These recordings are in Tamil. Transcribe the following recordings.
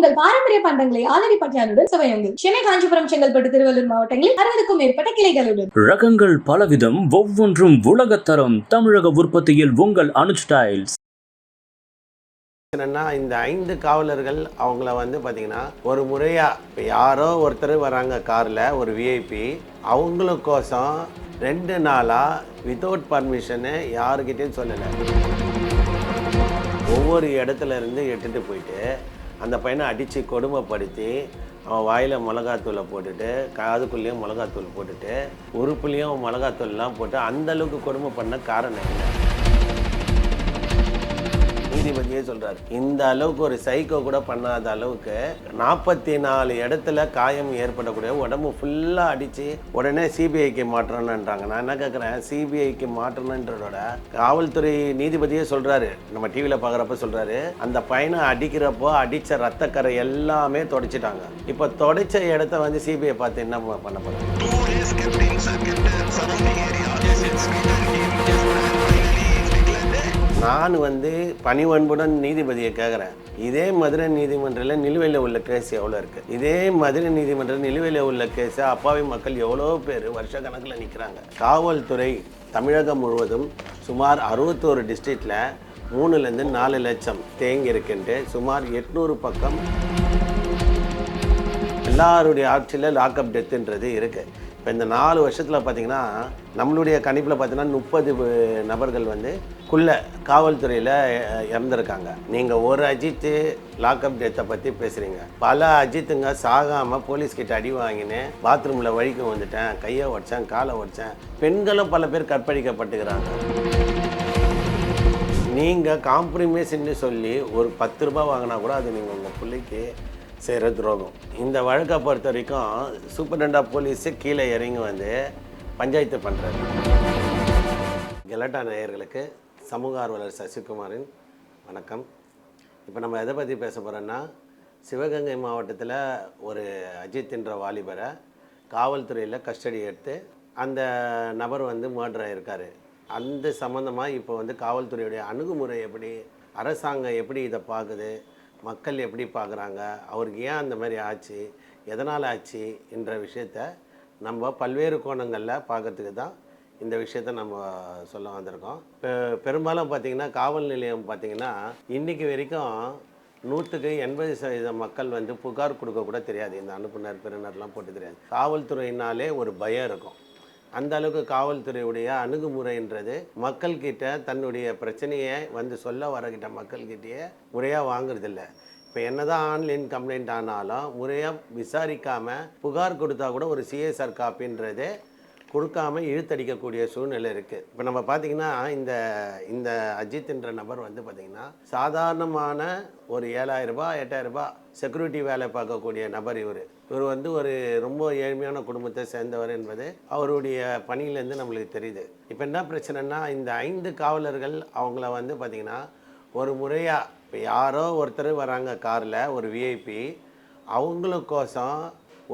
உங்கள் பாரம்பரிய பண்டங்களை ஆலடி பட்டியானுடன் சுவையுங்கள் சென்னை காஞ்சிபுரம் செங்கல்பட்டு திருவள்ளூர் மாவட்டங்களில் அறுபதுக்கும் மேற்பட்ட கிளைகளுடன். ரகங்கள் பலவிதம் ஒவ்வொன்றும் உலகத்தரம் தமிழக உற்பத்தியில் உங்கள் அனுஜ் டைல்ஸ். என்னன்னா இந்த ஐந்து காவலர்கள் அவங்கள வந்து பார்த்தீங்கன்னா ஒரு முறையாக இப்போ யாரோ ஒருத்தர் வராங்க காரில் ஒரு விஐபி அவங்களுக்கோசம் ரெண்டு நாளாக வித்தவுட் பர்மிஷனு யாருக்கிட்டையும் சொல்லலை. ஒவ்வொரு இடத்துல இருந்து எடுத்துகிட்டு போயிட்டு அந்த பையனை அடித்து கொடுமைப்படுத்தி அவன் வாயில் மிளகாத்தூளை போட்டுட்டு காதுக்குள்ளேயும் மிளகாத்தூள் போட்டுட்டு உறுப்புலேயும் மிளகாத்தூள்லாம் போட்டு அந்த அளவுக்கு கொடுமை பண்ண காரணம் என்ன? நீதிபதியே சொல்கிறார் இந்த அளவுக்கு ஒரு சைக்கோ கூட பண்ணாத அளவுக்கு நாற்பத்தி நாலு இடத்துல காயம் ஏற்படக்கூடிய உடம்பு ஃபுல்லாக அடித்து உடனே சிபிஐக்கு மாற்றணுன்றாங்க நான் என்ன கேட்குறேன் சிபிஐக்கு மாற்றணுன்றதோட காவல்துறை நீதிபதியே சொல்கிறாரு நம்ம டிவியில் பார்க்குறப்ப சொல்கிறாரு அந்த பையனை அடிக்கிறப்போ அடித்த ரத்தக்கரை எல்லாமே தொடச்சிட்டாங்க. இப்போ தொடச்ச இடத்த வந்து சிபிஐ பார்த்து என்ன பண்ண போகிறாங்க நான் வந்து பணிவன்புடன் நீதிபதியை கேட்குறேன் இதே மதுரை நீதிமன்றத்தில் நிலுவையில் உள்ள கேஸ் எவ்வளோ இருக்குது இதே மதுரை நீதிமன்றம் நிலுவையில் உள்ள கேஸை அப்பாவி மக்கள் எவ்வளோ பேர் வருஷ கணக்கில் நிற்கிறாங்க காவல்துறை தமிழகம் முழுவதும் சுமார் அறுபத்தோரு டிஸ்ட்ரிக்டில் மூணுலேருந்து நாலு லட்சம் தேங்கி இருக்குன்ட்டு சுமார் எட்நூறு பக்கம் எல்லாருடைய ஆட்சியில் லாக்அப் டெத்துன்றது இருக்குது இப்போ இந்த நாலு வருஷத்தில் பார்த்திங்கன்னா நம்மளுடைய கணிப்பில் பார்த்தீங்கன்னா முப்பது நபர்கள் வந்து குள்ள காவல்துறையில் இறந்துருக்காங்க. நீங்கள் ஒரு அஜித்து லாக்அப் டேத்தை பற்றி பேசுகிறீங்க பல அஜித்துங்க சாகாமல் போலீஸ்கிட்ட அடி வாங்கினேன் பாத்ரூமில் வழிக்கு வந்துட்டேன். கையை உடச்சேன் காலை உடச்சேன். பெண்களும் பல பேர் கற்பழிக்கப்பட்டுக்கிறாங்க. நீங்கள் காம்ப்ரமைஸ்ன்னு சொல்லி ஒரு பத்து ரூபா வாங்கினா கூட அது நீங்கள் உங்கள் பிள்ளைக்கு செய்கிற துரோகம். இந்த வழக்கை பொறுத்த வரைக்கும் சூப்பரண்டா போலீஸு கீழே இறங்கி வந்து பஞ்சாயத்து பண்ணுறாரு கெலட்டா நேயர்களுக்கு சமூக ஆர்வலர் சசிகுமாரின் வணக்கம். இப்போ நம்ம எதை பற்றி பேச போகிறோன்னா சிவகங்கை மாவட்டத்தில் ஒரு அஜித் என்ற வாலிபரை காவல்துறையில் கஸ்டடி எடுத்து அந்த நபர் வந்து மர்டர் ஆயிருக்காரு. அந்த சம்மந்தமாக இப்போ வந்து காவல்துறையுடைய அணுகுமுறை எப்படி அரசாங்கம் எப்படி இதை பார்க்குது? மக்கள் எப்படி பார்க்குறாங்க அவருக்கு ஏன் அந்த மாதிரி ஆச்சு எதனால் ஆச்சு என்ற விஷயத்த நம்ம பல்வேறு கோணங்களில் பார்க்கறதுக்கு தான் இந்த விஷயத்த நம்ம சொல்ல வந்திருக்கோம். இப்போ பெரும்பாலும் பார்த்திங்கன்னா காவல் நிலையம் பார்த்திங்கன்னா இன்றைக்கி வரைக்கும் நூற்றுக்கு எண்பது சதவீத மக்கள் வந்து புகார் கொடுக்க கூட தெரியாது. இந்த அனுப்புனர் பெறுநர்லாம் போட்டு தெரியாது. காவல்துறையினாலே ஒரு பயம் இருக்கும். அந்த அளவுக்கு காவல்துறையுடைய அணுகுமுறைன்றது மக்கள்கிட்ட தன்னுடைய பிரச்சனையை வந்து சொல்ல வரகிட்ட மக்கள்கிட்டயே முறையாக வாங்குறதில்ல. இப்போ என்னதான் ஆன்லைன் கம்ப்ளைண்ட் ஆனாலும் முறையாக விசாரிக்காமல் புகார் கொடுத்தா கூட ஒரு சிஎஸ்ஆர் காப்பின்றது கொடுக்காம இழுத்தடிக்கக்கூடிய சூழ்நிலை இருக்குது இப்போ நம்ம பார்த்திங்கன்னா இந்த இந்த அஜித்ன்ற நபர் வந்து பார்த்திங்கன்னா சாதாரணமான ஒரு ஏழாயிரம் ரூபா எட்டாயிரம் ரூபாய் செக்யூரிட்டி வேலை பார்க்கக்கூடிய நபர் இவர். இவர் வந்து ஒரு ரொம்ப ஏழ்மையான குடும்பத்தை சேர்ந்தவர் என்பது அவருடைய பணியிலேருந்து நம்மளுக்கு தெரியுது. இப்போ என்ன பிரச்சனைனா இந்த ஐந்து காவலர்கள் அவங்கள வந்து பார்த்திங்கன்னா ஒரு முறையாக இப்போ யாரோ ஒருத்தர் வராங்க காரில் ஒரு விஐபி அவங்களுக்கோசம்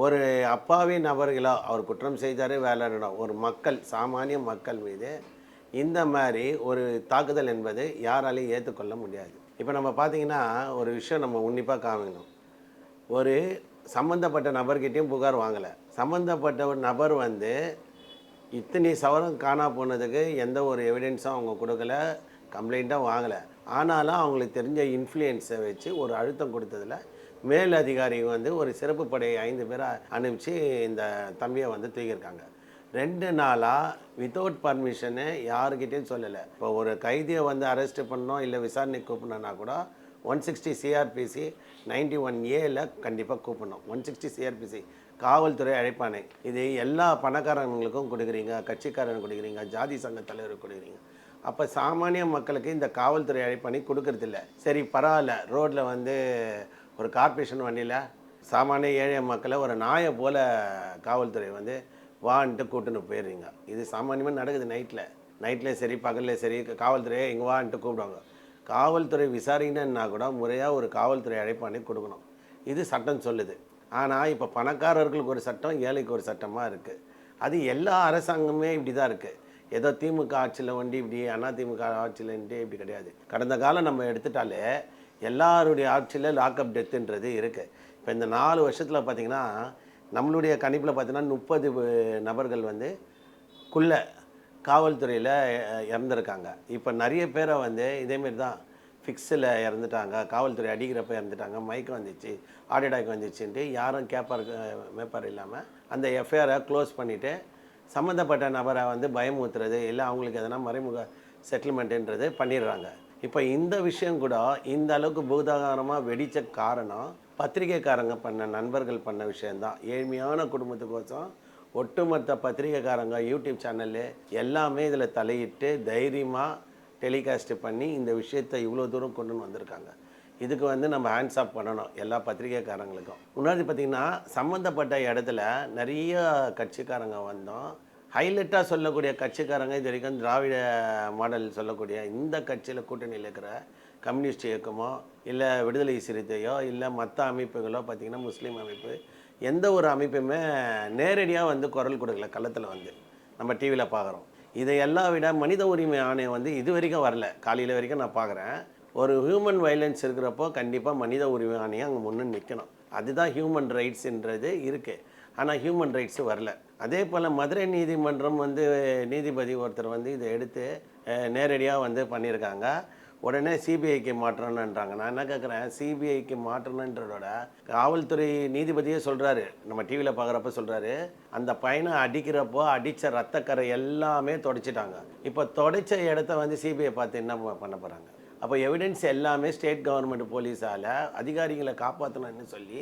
ஒரு அப்பாவி நபர்களோ அவர் குற்றம் செய்தார் வேலையிடம் ஒரு மக்கள் சாமானிய மக்கள் மீது இந்த மாதிரி ஒரு தாக்குதல் என்பது யாராலையும் ஏற்றுக்கொள்ள முடியாது. இப்போ நம்ம பார்த்திங்கன்னா ஒரு விஷயம் நம்ம உன்னிப்பாக காமிக்கணும் ஒரு சம்மந்தப்பட்ட நபர்கிட்டையும் புகார் வாங்கலை. சம்மந்தப்பட்ட ஒரு நபர் வந்து இத்தனை சவரம் காணா போனதுக்கு எந்த ஒரு எவிடென்ஸும் அவங்க கொடுக்கல கம்ப்ளைண்ட்டாக வாங்கலை. ஆனாலும் அவங்களுக்கு தெரிஞ்ச இன்ஃப்ளூயன்ஸை வச்சு ஒரு அழுத்தம் கொடுத்ததில் மேல் அதிகாரி வந்து ஒரு சிறப்பு படை ஐந்து பேரை அனுப்பிச்சு இந்த தம்பியை வந்து தூக்கியிருக்காங்க. ரெண்டு நாளாக வித்தவுட் பர்மிஷனு யாருக்கிட்டேயும் சொல்லலை. இப்போ ஒரு கைதியை வந்து அரெஸ்ட் பண்ணோம் இல்லை விசாரணை கூப்பிடணும்னா கூட one sixty CrPC ninety one ஏல கண்டிப்பாக கூப்பிடணும். ஒன் சிக்ஸ்டி சிஆர்பிசி காவல்துறை அழைப்பானை இது எல்லா பணக்காரங்களுக்கும் கொடுக்குறீங்க கட்சிக்காரன் கொடுக்குறீங்க ஜாதி சங்க தலைவருக்கு கொடுக்குறீங்க. அப்போ சாமானிய மக்களுக்கு இந்த காவல்துறை அழைப்பானை கொடுக்கறதில்ல. சரி பரவாயில்ல ரோட்டில் வந்து ஒரு கார்ப்பரேஷன் வண்டியில் சாமானிய ஏழை மக்களை ஒரு நாயை போல் காவல்துறை வந்து வான்ட்டு கூட்டுன்னு போயிடுறீங்க. இது சாமானியமாக நடக்குது நைட்டில் நைட்டில் சரி பகலில் சரி காவல்துறையை இங்கே வான்ட்டு கூப்பிடுவாங்க. காவல்துறை விசாரிங்கன்னா கூட முறையாக ஒரு காவல்துறை அழைப்பாணி கொடுக்கணும். இது சட்டம் சொல்லுது. ஆனால் இப்போ பணக்காரர்களுக்கு ஒரு சட்டம் ஏழைக்கு ஒரு சட்டமாக இருக்குது அது எல்லா அரசாங்கமே இப்படி தான் இருக்குது ஏதோ திமுக ஆட்சியில் வண்டி இப்படி அண்ணா திமுக ஆட்சியில் இப்படி கிடையாது. கடந்த காலம் நம்ம எடுத்துட்டாலே எல்லாருடைய ஆட்சியில் லாக்அப் டெத்துன்றது இருக்குது இப்போ இந்த நாலு வருஷத்தில் பார்த்திங்கன்னா நம்மளுடைய கணிப்பில் பார்த்தீங்கன்னா முப்பது நபர்கள் வந்து குள்ள காவல்துறையில் இறந்துருக்காங்க. இப்போ நிறைய பேரை வந்து இதேமாரி தான் ஃபிக்ஸில் இறந்துட்டாங்க. காவல்துறை அடிக்கிறப்ப இறந்துட்டாங்க. மயக்கம் வந்துச்சு. ஹார்ட் அட்டாக் வந்துச்சுன்ட்டு யாரும் கேப்பார் மேப்பார் இல்லாமல் அந்த எஃப்ஐஆரை க்ளோஸ் பண்ணிவிட்டு சம்மந்தப்பட்ட நபரை வந்து பயமுறுத்துறது இல்லை அவங்களுக்கு எதனா மறைமுக செட்டில்மெண்ட்டுன்றது பண்ணிடுறாங்க. இப்போ இந்த விஷயம் கூட இந்த அளவுக்கு பூதாகாரமாக வெடித்த காரணம் பத்திரிகைக்காரங்க பண்ண நண்பர்கள் பண்ண விஷயந்தான். ஏழ்மையான குடும்பத்துக்கோசம் ஒட்டுமொத்த பத்திரிகைக்காரங்க யூடியூப் சேனலு எல்லாமே இதில் தலையிட்டு தைரியமாக டெலிகாஸ்ட் பண்ணி இந்த விஷயத்தை இவ்வளோ தூரம் கொண்டு வந்திருக்காங்க. இதுக்கு வந்து நம்ம ஹேண்ட்ஸ் ஆஃப் பண்ணணும் எல்லா பத்திரிகைக்காரங்களுக்கும். முன்னாடி பார்த்திங்கன்னா சம்மந்தப்பட்ட இடத்துல நிறைய கட்சிக்காரங்க வந்தோம். ஹைலைட்டாக சொல்லக்கூடிய கட்சிக்காரங்க இது வரைக்கும் திராவிட மாடல் சொல்லக்கூடிய இந்த கட்சியில் கூட்டணியில் இருக்கிற கம்யூனிஸ்ட் இயக்கமோ இல்லை விடுதலை சிறுத்தையோ இல்லை மற்ற அமைப்புகளோ பார்த்திங்கன்னா முஸ்லீம் அமைப்பு எந்த ஒரு அமைப்புமே நேரடியாக வந்து குரல் கொடுக்கல களத்தில் வந்து. நம்ம டிவியில் பார்க்குறோம் இதையெல்லாம் விட மனித உரிமை ஆணையம் வந்து இது வரைக்கும் வரல. காலையில் வரைக்கும் நான் பார்க்குறேன் ஒரு ஹியூமன் வைலன்ஸ் இருக்கிறப்போ கண்டிப்பாக மனித உரிமை ஆணையம் அங்கே முன்னு நிற்கணும் அதுதான் ஹியூமன் ரைட்ஸுன்றது இருக்குது ஆனால் ஹியூமன் ரைட்ஸு வரல. அதே போல் மதுரை நீதிமன்றம் வந்து நீதிபதி ஒருத்தர் வந்து இதை எடுத்து நேரடியாக வந்து பண்ணியிருக்காங்க. உடனே சிபிஐக்கு மாற்றணுன்றாங்க நான் என்ன கேட்குறேன் சிபிஐக்கு மாற்றணுன்றதோட காவல்துறை நீதிபதியே சொல்கிறாரு நம்ம டிவியில் பார்க்குறப்ப சொல்கிறாரு அந்த பையனை அடிக்கிறப்போ அடித்த ரத்தக்கரை எல்லாமே தொடச்சிட்டாங்க. இப்போ தொடச்ச இடத்த வந்து சிபிஐ பார்த்து என்ன பண்ண போகிறாங்க அப்போ எவிடன்ஸ் எல்லாமே ஸ்டேட் கவர்மெண்ட் போலீஸால் அதிகாரிகளை காப்பாற்றணும்னு சொல்லி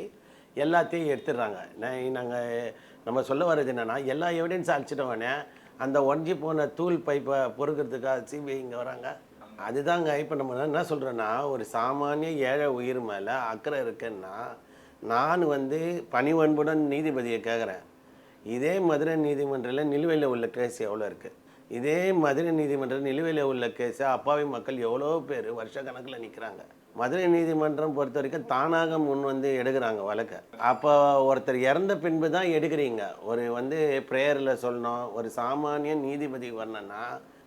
எல்லாத்தையும் எடுத்துடுறாங்க. நான் நாங்கள் நம்ம சொல்ல வர்றது என்னென்னா எல்லா எவிடன்ஸ் அழிச்சிட்டவனே அந்த ஒன்ஜி போன தூள் பைப்பை பொறுக்கிறதுக்காக சிபிஐ இங்கே வராங்க. அதுதாங்க. இப்போ நம்ம என்ன சொல்கிறேன்னா ஒரு சாமானிய ஏழை உயிர் மேலே அக்கறை இருக்குன்னா நான் வந்து பணிவன்புடன் நீதிபதியை கேட்குறேன் இதே மதுரை நீதிமன்றத்தில் நிலுவையில் உள்ள கேஸ் எவ்வளோ இருக்குது இதே மதுரை நீதிமன்றம் நிலுவையில் உள்ள கேஸு அப்பாவி மக்கள் எவ்வளோ பேர் வருஷ கணக்கில் நிற்கிறாங்க மதுரை நீதிமன்றம் பொறுத்த வரைக்கும் தானாக முன் வந்து எடுக்கிறாங்க வழக்கை. அப்போ ஒருத்தர் இறந்த பின்பு தான் எடுக்கிறீங்க. ஒரு வந்து ப்ரேயரில் சொல்லணும். ஒரு சாமானிய நீதிபதி வரணுன்னா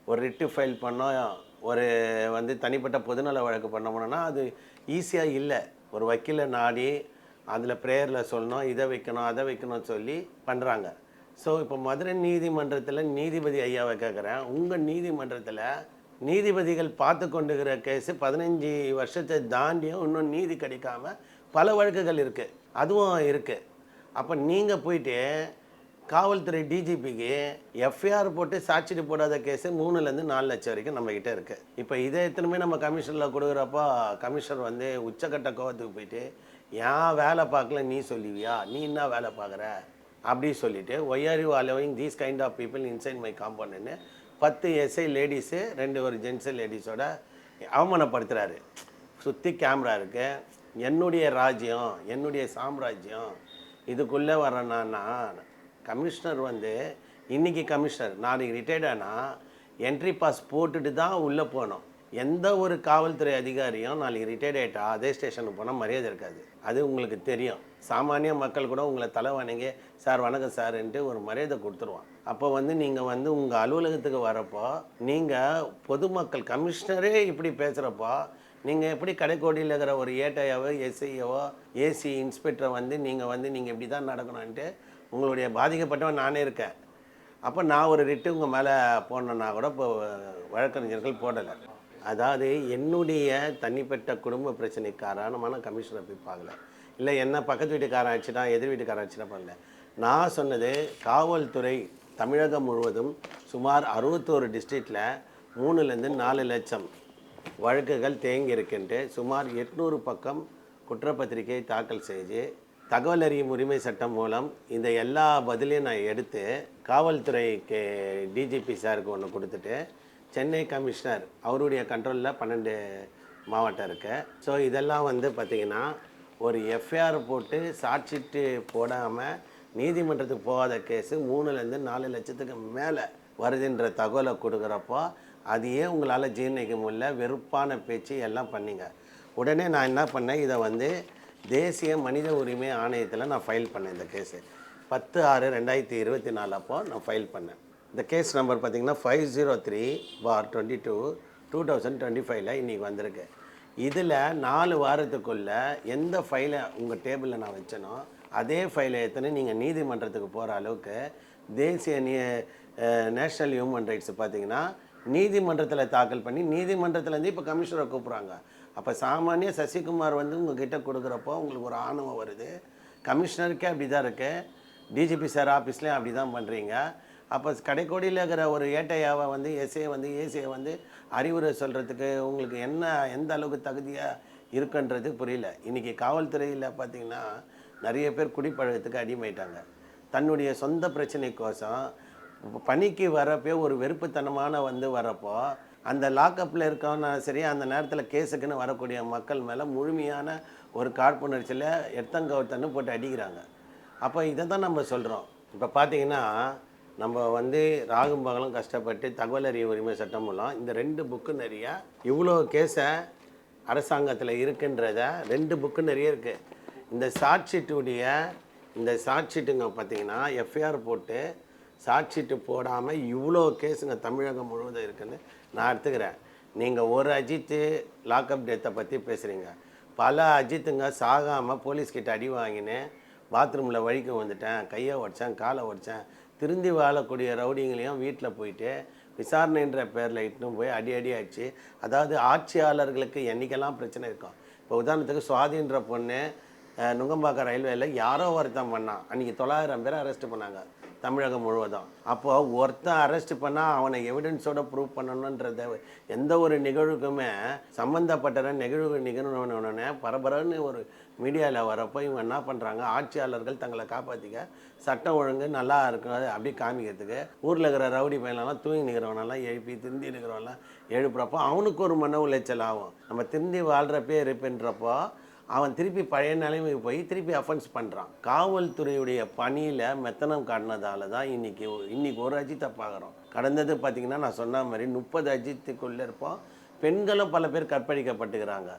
ஒரு ரிட்டு ஃபைல் பண்ணோம் ஒரு வந்து தனிப்பட்ட பொதுநல வழக்கு பண்ணோம்னா அது ஈஸியாக இல்லை. ஒரு வக்கீலை நாடி அதில் ப்ரேயரில் சொல்லணும் இதை வைக்கணும் அதை வைக்கணும்னு சொல்லி பண்ணுறாங்க ஸோ இப்போ மதுரை நீதிமன்றத்தில் நீதிபதி ஐயாவை கேட்குறேன் உங்கள் நீதிமன்றத்தில் நீதிபதிகள் பார்த்து கொண்டுகிற கேஸு பதினஞ்சு வருஷத்தை தாண்டியும் இன்னும் நீதி கிடைக்காம பல வழக்குகள் இருக்குது அதுவும் இருக்குது அப்போ நீங்கள் போயிட்டு காவல்துறை டிஜிபிக்கு எஃப்ஐஆர் போட்டு சாட்சிட்டு போடாத கேஸு மூணுலேருந்து நாலு லட்சம் வரைக்கும் நம்மக்கிட்ட இருக்குது இப்போ இதை எத்தனைமே நம்ம கமிஷனில் கொடுக்குறப்போ கமிஷனர் வந்து உச்சக்கட்ட கோவத்துக்கு போயிட்டு ஏன் வேலை பார்க்கல நீ சொல்லுவியா? நீ என்ன வேலை பார்க்குற? அப்படி சொல்லிட்டு why are you allowing these kind of people inside my காம்பவுண்டுன்னு பத்து எஸ்ஐ லேடிஸு ரெண்டு ஒரு ஜென்ஸு லேடிஸோட அவமானப்படுத்துகிறாரு சுற்றி கேமரா இருக்குது என்னுடைய ராஜ்யம் என்னுடைய சாம்ராஜ்யம் இதுக்குள்ளே வரேன்னா கமிஷனர் வந்து இன்னைக்கு கமிஷனர் நாளைக்கு ரிட்டையர்ட் ஆனால் என்ட்ரி பாஸ் போட்டுட்டு தான் உள்ளே போகணும். எந்த ஒரு காவல்துறை அதிகாரியும் நாளைக்கு ரிட்டையர்ட் ஆகிட்டா அதே ஸ்டேஷனுக்கு போனால் மரியாதை இருக்காது. அது உங்களுக்கு தெரியும். சாமானிய மக்கள் கூட உங்களை தலை வணங்கி சார் வணக்கம் சார்ன்ட்டு ஒரு மரியாதை கொடுத்துருவான். அப்போ வந்து நீங்கள் வந்து உங்கள் அலுவலகத்துக்கு வரப்போ நீங்கள் பொதுமக்கள் கமிஷனரே இப்படி பேசுகிறப்போ நீங்கள் எப்படி கடைக்கோடியில் இருக்கிற ஒரு ஏட்டையாவோ எஸ்ஐயவோ ஏசி இன்ஸ்பெக்டரை வந்து நீங்கள் வந்து நீங்கள் இப்படி தான் நடக்கணும்ன்ட்டு உங்களுடைய பாதிக்கப்பட்டவன் நானே இருக்கேன். அப்போ நான் ஒரு ரிட்டு உங்கள் மேலே போடணுன்னா கூட இப்போ வழக்கறிஞர்கள் போடலை. அதாவது என்னுடைய தனிப்பட்ட குடும்ப பிரச்சனைக்கு காரணமான கமிஷனை போய் பார்க்கல. இல்லை என்ன பக்கத்து வீட்டுக்காரன் ஆச்சுன்னா எதிர் வீட்டுக்காரன் ஆச்சுன்னா பண்ணல. நான் சொன்னது காவல்துறை தமிழகம் முழுவதும் சுமார் அறுபத்தோரு டிஸ்ட்ரிக்டில் மூணுலேருந்து நாலு லட்சம் வழக்குகள் தேங்கி இருக்கின்ற சுமார் எட்நூறு பக்கம் குற்றப்பத்திரிகை தாக்கல் செய்து தகவல் அறியும் உரிமை சட்டம் மூலம் இந்த எல்லா பதிலையும் நான் எடுத்து காவல்துறைக்கு டிஜிபி சாருக்கு ஒன்று கொடுத்துட்டு சென்னை கமிஷனர் அவருடைய கண்ட்ரோலில் பன்னெண்டு மாவட்டம் இருக்கு. ஸோ இதெல்லாம் வந்து பார்த்திங்கன்னா ஒரு எஃப்ஐஆர் போட்டு சாட்சிட்டு போடாமல் நீதிமன்றத்துக்கு போகாத கேஸு மூணுலேருந்து நாலு லட்சத்துக்கு மேலே வருதுன்ற தகவலை கொடுக்குறப்போ அதையே உங்களால் ஜீர்ணிக்க முடியல. வெறுப்பான பேச்சு எல்லாம் பண்ணிங்க. உடனே நான் என்ன பண்ணேன் இதை வந்து தேசிய மனித உரிமை ஆணையத்தில் நான் ஃபைல் பண்ணேன் இந்த கேஸு பத்து ஆறு ரெண்டாயிரத்தி இருபத்தி நாலு அப்போ நான் ஃபைல் பண்ணேன். இந்த கேஸ் நம்பர் பார்த்தீங்கன்னா five zero three four twenty two two thousand twenty ஃபைவ்ல இன்றைக்கி வந்திருக்கு. இதில் நாலு வாரத்துக்குள்ள எந்த ஃபைலை உங்கள் டேபிளில் நான் வச்சனோ அதே ஃபைலை எத்தனை நீங்கள் நீதிமன்றத்துக்கு போகிற அளவுக்கு தேசிய நீ நேஷ்னல் ஹியூமன் ரைட்ஸ் பார்த்தீங்கன்னா நீதிமன்றத்தில் தாக்கல் பண்ணி நீதிமன்றத்துலேருந்து இப்போ கமிஷனரை கூப்பிட்றாங்க. அப்போ சாமானிய சசிகுமார் வந்து உங்ககிட்ட கொடுக்குறப்போ உங்களுக்கு ஒரு ஆணவம் வருது. கமிஷனருக்கே அப்படி தான் இருக்குது டிஜிபி சார் ஆஃபீஸ்லேயும் அப்படி தான் பண்ணுறீங்க அப்போ கடைக்கோடியில் இருக்கிற ஒரு ஏட்டையாவை வந்து எஸ்ஏ வந்து ஏசியை வந்து அறிவுரை சொல்கிறதுக்கு உங்களுக்கு என்ன எந்த அளவுக்கு தகுதியாக இருக்குன்றது புரியல. இன்றைக்கி காவல்துறையில் பார்த்தீங்கன்னா நிறைய பேர் குடிப்பழக்கத்துக்கு அடிமையிட்டாங்க தன்னுடைய சொந்த பிரச்சனைக்கோசம் இப்ப பணிக்கு வரப்போ ஒரு வெறுப்புத்தனமான வந்து வரப்போ அந்த லாக்கப்பில் இருக்கவனா சரி அந்த நேரத்தில் கேஸுக்குன்னு வரக்கூடிய மக்கள் மேலே முழுமையான ஒரு காழ்ப்புணர்ச்சியில் எத்தங்கவத்தன்னு போட்டு அடிக்கிறாங்க. அப்போ இதை தான் நம்ம சொல்கிறோம் இப்போ பார்த்தீங்கன்னா நம்ம வந்து ராகும் பகலும் கஷ்டப்பட்டு தகவல் அறிய உரிமை சட்டம் மூலம் இந்த ரெண்டு புக்கு நிறைய இவ்வளோ கேஸை அரசாங்கத்தில் இருக்குன்றத ரெண்டு புக்கு நிறைய இருக்குது இந்த சாட்சிட்டுடைய இந்த சாட்சிட்டுங்க பார்த்தீங்கன்னா எஃப்ஐஆர் போட்டு சாட்சிட்டு போடாமல் இவ்வளோ கேஸுங்க தமிழகம் முழுவதும் இருக்குன்னு நான் எடுத்துக்கிறேன். நீங்கள் ஒரு அஜித்து லாக்அப் டெத்தை பற்றி பேசுகிறீங்க பல அஜித்துங்க சாகாமல் போலீஸ்கிட்ட அடி வாங்கினேன் பாத்ரூமில் வழிக்கு வந்துட்டேன். கையை உடச்சேன் காலை உடச்சேன். திருந்தி வாழக்கூடிய ரவுடிங்களையும் வீட்டில் போயிட்டு விசாரணைன்ற பேரில் இட்டுன்னு போய் அடி அடி ஆச்சு அதாவது ஆட்சியாளர்களுக்கு என்றைக்கெல்லாம் பிரச்சனை இருக்கும்? இப்போ உதாரணத்துக்கு சுவாதின்ற பொண்ணு அஹ், நுங்கம்பாக்கம் ரயில்வேல யாரோ ஒருத்தன் பண்ணான். அன்றைக்கி தொள்ளாயிரம் பேரை அரெஸ்ட் பண்ணாங்க. தமிழகம் முழுவதும். அப்போது ஒருத்தன் அரெஸ்ட் பண்ணால் அவனை எவிடன்ஸோட ப்ரூவ் பண்ணணுன்றத எந்த ஒரு நிகழ்வுக்குமே சம்மந்தப்பட்ட நிகழ்வு நிகழ்வுனே பரபரன்னு ஒரு மீடியாவில் வரப்போ இவங்க என்ன பண்ணுறாங்க ஆட்சியாளர்கள் தங்களை காப்பாற்றிக்க சட்டம் ஒழுங்கு நல்லா இருக்கும். அப்படி காமிக்கிறதுக்கு ஊரில் இருக்கிற ரவுடி பையனெல்லாம் தூங்கி நிற்கிறவனெல்லாம் எழுப்பி திருந்தி இருக்கிறவனெல்லாம் எழுப்புறப்போ அவனுக்கு ஒரு மன உளைச்சல் ஆகும். நம்ம திருந்தி வாழ்கிறப்பே இருப்புன்றப்போ அவன் திருப்பி பழைய நிலைமைக்கு போய் திருப்பி அஃபென்ஸ் பண்ணுறான் காவல்துறையுடைய பணியில் மெத்தனம் காட்டினதால தான் இன்றைக்கி இன்றைக்கி ஒரு அஜித்தை பார்க்குறோம். கடந்தது பார்த்திங்கன்னா நான் சொன்ன மாதிரி முப்பது அஜித்துக்குள்ளே இருப்போம். பெண்களும் பல பேர் கற்பழிக்கப்பட்டுக்கிறாங்க.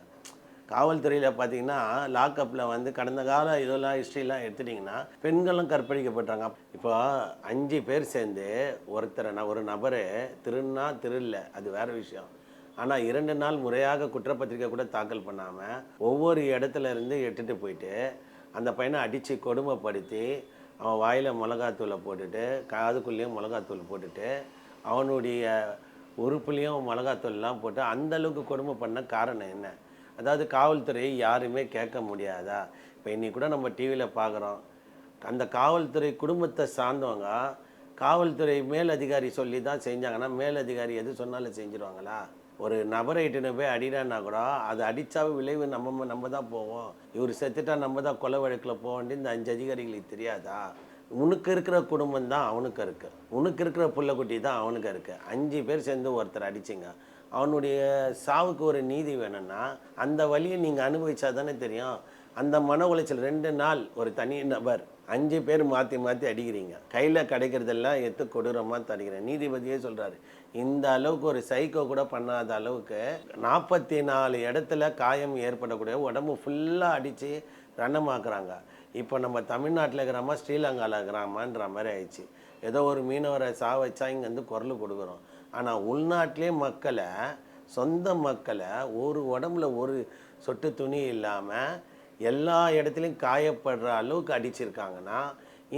காவல்துறையில் பார்த்தீங்கன்னா லாக்அப்பில் வந்து கடந்த கால இதெல்லாம் ஹிஸ்ட்ரிலாம் எடுத்துட்டிங்கன்னா பெண்களும் கற்பழிக்கப்பட்டாங்க இப்போ அஞ்சு பேர் சேர்ந்து ஒருத்தரை நான் ஒரு நபர் திருன்னா திருல்ல அது வேற விஷயம். ஆனால் இரண்டு நாள் முறையாக குற்றப்பத்திரிக்கை கூட தாக்கல் பண்ணாமல் ஒவ்வொரு இடத்துல இருந்து எட்டுட்டு போயிட்டு அந்த பையனை அடித்து கொடுமைப்படுத்தி அவன் வாயில் மிளகாத்தூளை போட்டுட்டு காதுக்குள்ளேயும் மிளகாத்தூள் போட்டுட்டு அவனுடைய உறுப்புலேயும் மிளகாத்தூள்லாம் போட்டு அந்த அளவுக்கு கொடுமை பண்ண காரணம் என்ன? அதாவது காவல்துறை யாருமே கேட்க முடியாதா? இப்போ இன்னைக்கு கூட நம்ம டிவியில் பார்க்குறோம் அந்த காவல்துறை குடும்பத்தை சார்ந்தவங்க காவல்துறை மேல் அதிகாரி சொல்லி தான் செஞ்சாங்கன்னா மேல் அதிகாரி எது சொன்னாலும் செஞ்சுருவாங்களா? ஒரு நபரை இட்டுன்னு போய் அடிடான்னா கூட அது அடித்தா விளைவு நம்ம நம்ம தான் போவோம். இவர் செத்துட்டா நம்ம தான் கொலை வழக்கில் போக வேண்டிய இந்த அஞ்சு அதிகாரிகளுக்கு தெரியாதா? உனக்கு இருக்கிற குடும்பம் தான் அவனுக்கு இருக்குது உனக்கு இருக்கிற புள்ளக்குட்டி தான் அவனுக்கு இருக்குது அஞ்சு பேர் சேர்ந்து ஒருத்தர் அடிச்சிங்க. அவனுடைய சாவுக்கு ஒரு நீதி வேணும்னா அந்த வழியை நீங்கள் அனுபவிச்சா தானே தெரியும். அந்த மன உளைச்சல் ரெண்டு நாள் ஒரு தனி நபர் அஞ்சு பேர் மாற்றி மாற்றி அடிக்கிறீங்க. கையில் கிடைக்கிறதெல்லாம் எத்து கொடூரமாக தடிக்கிறேன். நீதிபதியே சொல்கிறாரு இந்த அளவுக்கு ஒரு சைக்கோ கூட பண்ணாத அளவுக்கு நாற்பத்தி நாலு இடத்துல காயம் ஏற்படக்கூடிய உடம்பு ஃபுல்லாக அடித்து ரணமாக்குறாங்க இப்போ நம்ம தமிழ்நாட்டில் இருக்கிறாமா ஸ்ரீலங்காவில் இருக்கிறாமான்ற மாதிரி ஆயிடுச்சு. ஏதோ ஒரு மீனவரை சா வச்சா இங்கேருந்து குரல் கொடுக்குறோம். ஆனால் உள்நாட்டிலே மக்களை சொந்த மக்களை ஒரு உடம்புல ஒரு சொட்டு துணி இல்லாமல் எல்லா இடத்துலையும் காயப்படுற அளவுக்கு அடிச்சிருக்காங்கன்னா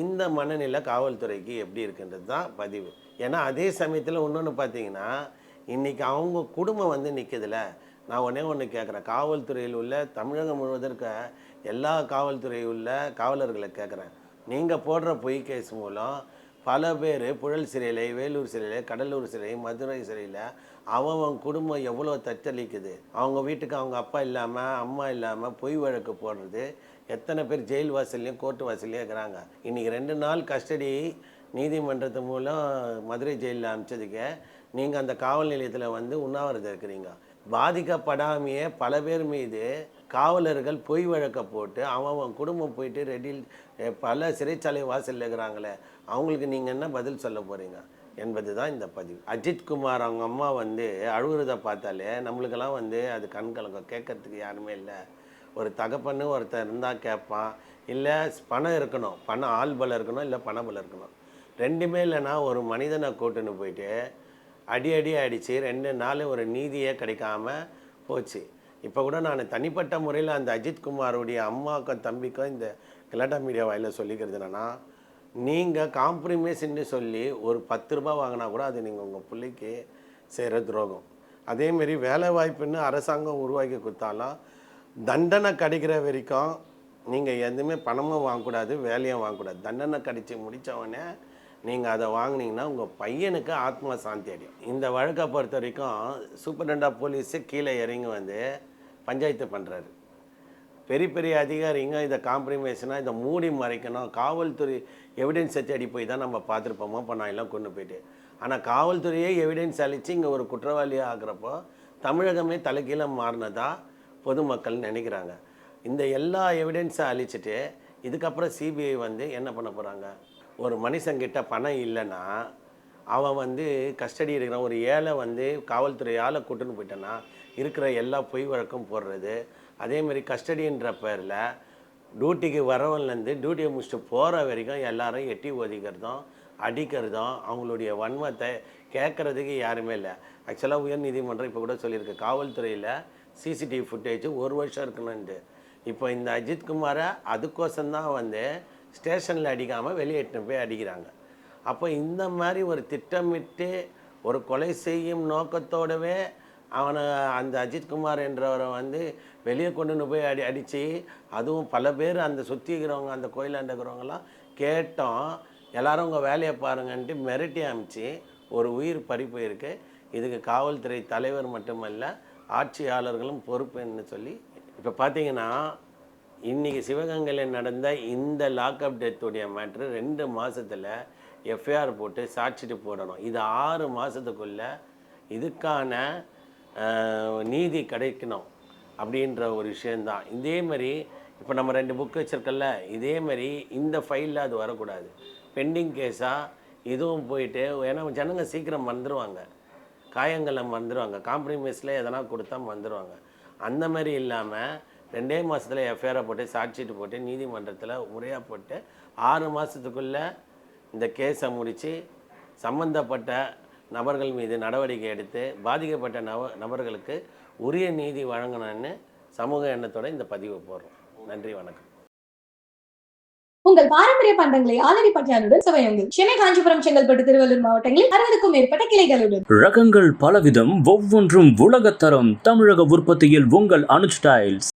இந்த மனநிலை காவல்துறைக்கு எப்படி இருக்குன்றது தான் பதிவு. ஏன்னா அதே சமயத்தில் இன்னொன்று பார்த்தீங்கன்னா இன்றைக்கி அவங்க குடும்பம் வந்து நிற்குதுல நான் ஒன்றே ஒன்று கேட்குறேன் காவல்துறையில் உள்ள தமிழகம் முழுவதற்கு எல்லா காவல்துறையில் உள்ள காவலர்களை கேட்குறேன் நீங்கள் போடுற பொய் கேஸ் மூலம் பல பேர் புழல் சிறையில் வேலூர் சிறையில் கடலூர் சிறை மதுரை சிறையில் அவன் குடும்பம் எவ்வளோ தத்தளிக்குது? அவங்க வீட்டுக்கு அவங்க அப்பா இல்லாமல் அம்மா இல்லாமல் பொய் வழக்கு போடுறது எத்தனை பேர் ஜெயில் வாசல்லையும் கோர்ட்டு வாசல்லையும் இருக்கிறாங்க. இன்றைக்கி ரெண்டு நாள் கஸ்டடி நீதிமன்றத்து மூலம் மதுரை ஜெயிலில் அனுப்பிச்சதுக்கு நீங்கள் அந்த காவல் நிலையத்தில் வந்து உண்ணாவிரதம் இருக்கிறீங்க. பாதிக்கப்படாமையே பல பேர் மீது காவலர்கள் பொய் வழக்க போட்டு அவன் அவன் குடும்பம் போயிட்டு ரெடியில் பல சிறைச்சாலை வாசலில் இருக்கிறாங்களே அவங்களுக்கு நீங்கள் என்ன பதில் சொல்ல போகிறீங்க என்பது தான் இந்த பதிவு. அஜித் குமார் அவங்க அம்மா வந்து அழுகுறத பார்த்தாலே நம்மளுக்கெல்லாம் வந்து அது கண் கலக்கம். கேட்கறதுக்கு யாருமே இல்லை. ஒரு தகப்பன்னு ஒருத்தன் இருந்தால் கேட்பான். இல்லை பணம் இருக்கணும். பணம் ஆள் பலம் இருக்கணும் இல்லை பணபலம் இருக்கணும். ரெண்டுமே இல்லைன்னா ஒரு மனிதனை கூட்டுன்னு போயிட்டு அடி அடி அடித்து ரெண்டு நாள் ஒரு நீதியே கிடைக்காம போச்சு. இப்போ கூட நான் தனிப்பட்ட முறையில் அந்த அஜித்குமாருடைய அம்மாக்கும் அம்மாவுக்கும் தம்பிக்கும் இந்த கலாட்டா மீடியா வாயில் சொல்லிக்கிறது என்னென்னா நீங்கள் காம்ப்ரமைஸ்ன்னு சொல்லி ஒரு பத்து ரூபாய் வாங்கினா கூட அது நீங்கள் உங்கள் பிள்ளைக்கு செய்கிற துரோகம். அதேமாரி வேலை வாய்ப்புன்னு அரசாங்கம் உருவாக்கி கொடுத்தாலும் தண்டனை கிடைக்கிற வரைக்கும் நீங்கள் எதுவுமே பணமும் வாங்கக்கூடாது வேலையும் வாங்கக்கூடாது. தண்டனை கடிச்சு முடித்தவொடனே நீங்கள் அதை வாங்கினீங்கன்னா உங்கள் பையனுக்கு ஆத்மா சாந்தி அடையும். இந்த வழக்கை பொறுத்த வரைக்கும் சூப்பரண்டா போலீஸு கீழே இறங்கி வந்து பஞ்சாயத்து பண்ணுறாரு பெரிய பெரிய அதிகாரிங்க இதை காம்ப்ரமைஸ்னால் இதை மூடி மறைக்கணும். காவல்துறை எவிடன்ஸ் தேடி அடி போய் தான் நம்ம பார்த்துருப்போமோ இப்போ நான் எல்லாம் கொண்டு போயிட்டு. ஆனால் காவல்துறையே எவிடன்ஸ் அழித்து இங்கே ஒரு குற்றவாளியாக ஆகிறப்போ தமிழகமே தலைகீழ மாறினதாக பொதுமக்கள் நினைக்கிறாங்க. இந்த எல்லா எவிடன்ஸை அழிச்சிட்டு இதுக்கப்புறம் சிபிஐ வந்து என்ன பண்ண போகிறாங்க ஒரு மனுஷங்கிட்ட பணம் இல்லைன்னா அவன் வந்து கஸ்டடி இருக்கிற ஒரு ஏழை வந்து காவல்துறையால் கூட்டுன்னு போயிட்டான்னா இருக்கிற எல்லா பொய் வழக்கம் போடுறது. அதேமாரி கஸ்டடின்ற பேரில் டியூட்டிக்கு வரவன்லேருந்து டியூட்டியை முடிச்சுட்டு போகிற வரைக்கும் எல்லாரும் எட்டி ஒதுக்கிறதும் அடிக்கிறதும் அவங்களுடைய வன்மத்தை கேட்குறதுக்கு யாருமே இல்லை. ஆக்சுவலாக உயர்நீதிமன்றம் இப்போ கூட சொல்லியிருக்கு. காவல்துறையில் சிசிடிவி ஃபுட்டேஜ் ஒரு வருஷம் இருக்கணுன்ட்டு இப்போ இந்த அஜித் குமாரை அதுக்கோசம்தான் வந்து ஸ்டேஷனில் அடிக்காமல் வெளியேற்றின போய் அடிக்கிறாங்க. அப்போ இந்த மாதிரி ஒரு திட்டமிட்டு ஒரு கொலை செய்யும் நோக்கத்தோடவே அவனை அந்த அஜித்குமார் என்றவரை வந்து வெளியே கொண்டுன்னு போய் அடி அடித்து அதுவும் பல பேர் அந்த சுற்றி இருக்கிறவங்க அந்த கோயிலாண்ட இருக்கிறவங்கலாம் கேட்டோம் எல்லோரும் உங்கள் வேலையை பாருங்கன்ட்டு மிரட்டி அமிச்சு ஒரு உயிர் பறி போயிருக்கு. இதுக்கு காவல்துறை தலைவர் மட்டுமல்ல ஆட்சியாளர்களும் பொறுப்புன்னு சொல்லி இப்போ பார்த்தீங்கன்னா இன்றைக்கி சிவகங்கையில் நடந்த இந்த லாக்அப் டெத்துடைய மேட்ரு ரெண்டு மாதத்தில் எஃப்ஐஆர் போட்டு சாட்சிட்டு போடணும். இது ஆறு மாதத்துக்குள்ளே இதுக்கான நீதி கிடைக்கணும் அப்படின்ற ஒரு விஷயந்தான் இதே மாதிரி இப்போ நம்ம ரெண்டு புக் வச்சுருக்கல இதே மாதிரி இந்த ஃபைலில் அது வரக்கூடாது. பெண்டிங் கேஸாக இதுவும் போயிட்டு ஏன்னா ஜனங்க சீக்கிரம் மறந்துடுவாங்க காயங்களை மறந்துடுவாங்க காம்ப்ரமைஸில் எதனா கொடுத்தா மறந்துடுவாங்க அந்த மாதிரி இல்லாமல் ரெண்டே மாதத்தில் எஃப்ஐஆரை போட்டு சாட்சிட்டு போட்டு நீதிமன்றத்தில் உரையாக போட்டு ஆறு மாதத்துக்குள்ளே இந்த கேஸை முடித்து சம்பந்தப்பட்ட நபர்கள் மீது நடவடிக்கை எடுத்து பாதிக்கப்பட்ட நப நபர்களுக்கு உரிய நீதி வழங்கணும்னு சமூக எண்ணத்தோட இந்த பதிவை போடுறோம். நன்றி வணக்கம். உங்கள் பாரம்பரிய பண்டங்களை ஆலடி பட்டியானுடன் சுவையுங்கள். சென்னை காஞ்சிபுரம் செங்கல்பட்டு திருவள்ளூர் மாவட்டங்களில் அறுபதுக்கும் மேற்பட்ட கிளைகளுடன். ரகங்கள் பலவிதம் ஒவ்வொன்றும் உலகத்தரம் தமிழக உற்பத்தியில் உங்கள் அனுஜ் டைல்ஸ்